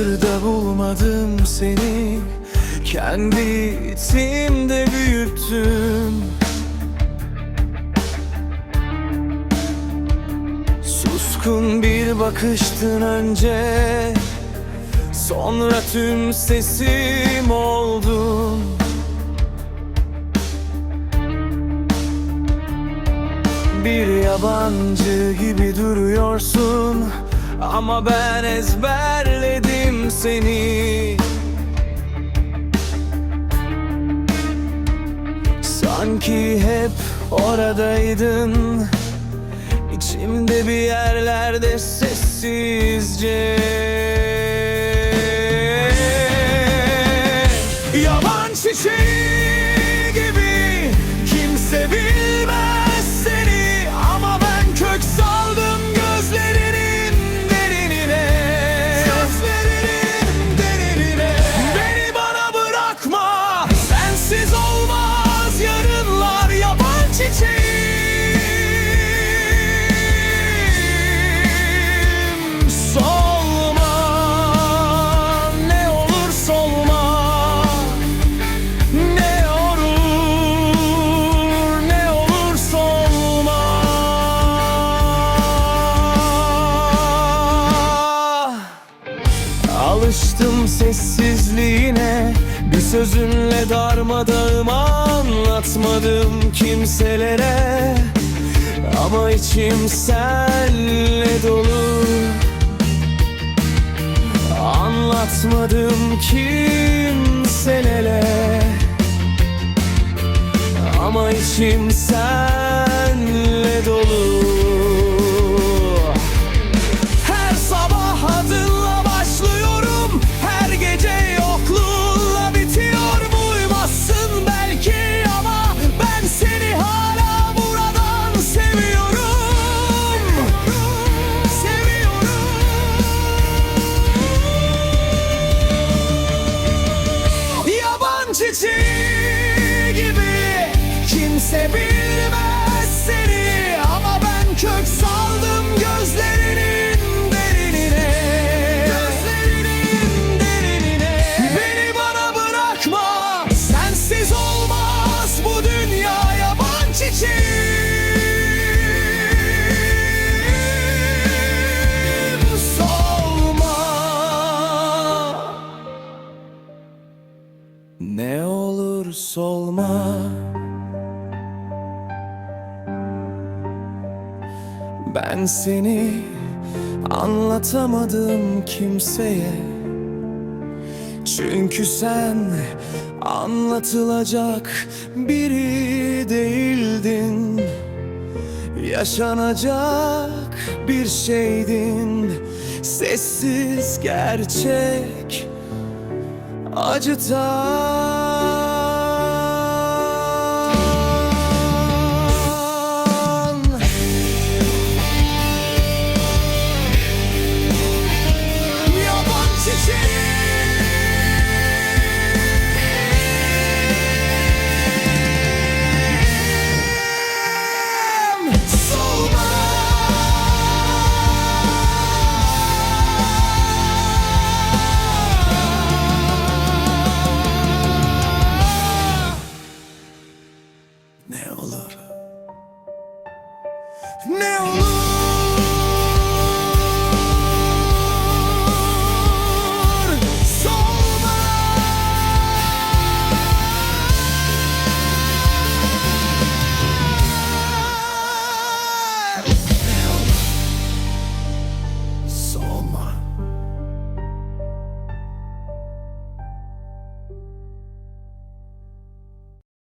Dışarıda bulmadım seni. Kendi içimde büyüttüm. Suskun bir bakıştın önce. Sonra tüm sesim oldun Bir yabancı gibi duruyorsun. Ama ben ezberledim seni. Sanki hep oradaydın. İçimde bir yerlerde sessizce. Yaban çiçeği Alıştım sessizliğine Bir sözünle darmadağım anlatmadım kimselere. Ama içim senle dolu. Anlatmadım kimselere. Ama içim senle solma Ben seni anlatamadım kimseye. Çünkü sen anlatılacak biri değildin. Yaşanacak bir şeydin. Sessiz gerçek acıtan Now